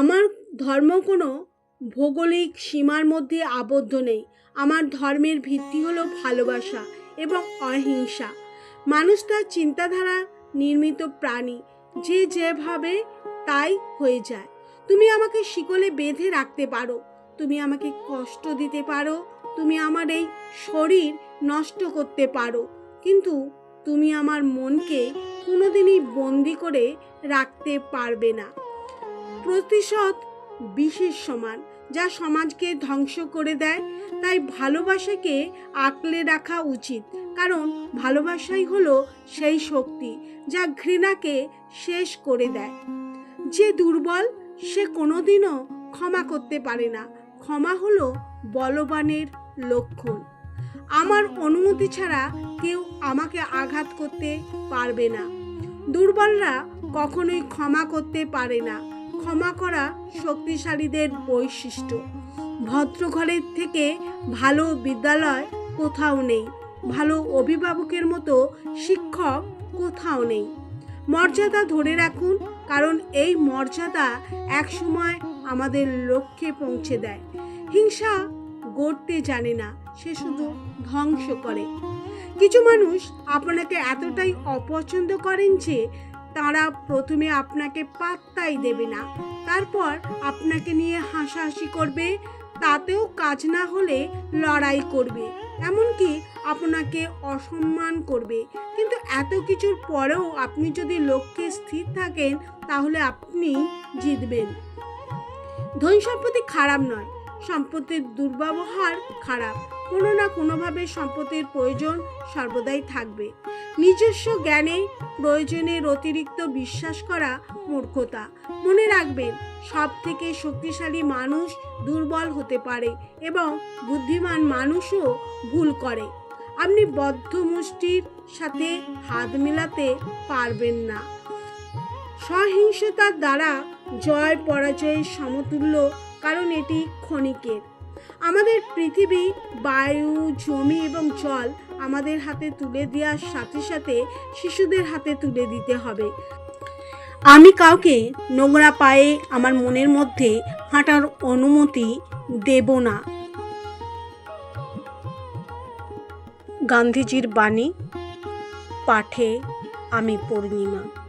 আমার ধর্ম কোনো ভৌগোলিক সীমার মধ্যে আবদ্ধ নেই। আমার ধর্মের ভিত্তি হলো ভালোবাসা এবং অহিংসা। মানুষ তার চিন্তাধারা নির্মিত প্রাণী, যে যেভাবে তাই হয়ে যায়। তুমি আমাকে শিকলে বেঁধে রাখতে পারো। তুমি আমাকে কষ্ট দিতে পারো। তুমি আমার এই শরীর নষ্ট করতে পারো। কিন্তু তুমি আমার মনকে কোনোদিনই বন্দি করে রাখতে পারবে না। প্রতিশোধ বিশেষ সমান, যা সমাজকে ধ্বংস করে দেয়। তাই ভালোবাসাকে আঁকলে রাখা উচিত, কারণ ভালোবাসাই হলো সেই শক্তি, যা ঘৃণাকে শেষ করে দেয়। যে দুর্বল, সে কোনোদিনও ক্ষমা করতে পারে না। ক্ষমা হলো বলবানের লক্ষণ। আমার অনুমতি ছাড়া কেউ আমাকে আঘাত করতে পারবে না। দুর্বলরা কখনোই ক্ষমা করতে পারে না। ক্ষমা করা শক্তিশালীদের বৈশিষ্ট্য। ভদ্রঘরের থেকে ভালো বিদ্যালয় কোথাও নেই। ভালো অভিভাবকের মতো শিক্ষক কোথাও নেই। মর্যাদা ধরে রাখুন, কারণ এই মর্যাদা একসময় আমাদের লক্ষ্যে পৌঁছে দেয়। হিংসা গড়তে জানে না, সে শুধু ধ্বংস করে। কিছু মানুষ আপনাকে এতটাই অপছন্দ করেন যে তারা প্রথমে আপনাকে পাত্তাই দেবে না। তারপর আপনাকে নিয়ে হাসাহাসি করবে, তাতেও কাজ না হলে লড়াই করবে। এমনকি আপনাকে অসম্মান করবে। কিন্তু এত কিছুর পরেও আপনি যদি লক্ষ্যে স্থির থাকেন, তাহলে আপনি জিতবেন। ধন সম্পত্তি খারাপ নয়, সম্পত্তির দুর্ব্যবহার খারাপ। কোনো না কোনোভাবে সম্পত্তির প্রয়োজন সর্বদাই থাকবে। নিজস্ব জ্ঞানে প্রয়োজনের অতিরিক্ত বিশ্বাস করা মূর্খতা। মনে রাখবেন সব থেকে শক্তিশালী মানুষ দুর্বল হতে পারে এবং বুদ্ধিমান মানুষও ভুল করে। আপনি বদ্ধ মুষ্টির সাথে হাত মেলাতে পারবেন না। সহিংসতার দ্বারা জয় পরাজয়ের সমতুল্য, কারণ এটি ক্ষণিকের। আমাদের পৃথিবী, বায়ু, জমি এবং জল আমাদের হাতে তুলে দেওয়ার সাথে সাথে শিশুদের হাতে তুলে দিতে হবে। আমি কাউকে নোংরা পায়ে আমার মনের মধ্যে হাঁটার অনুমতি দেব না। গান্ধীজির বাণী, পাঠে আমি পূর্ণিমা।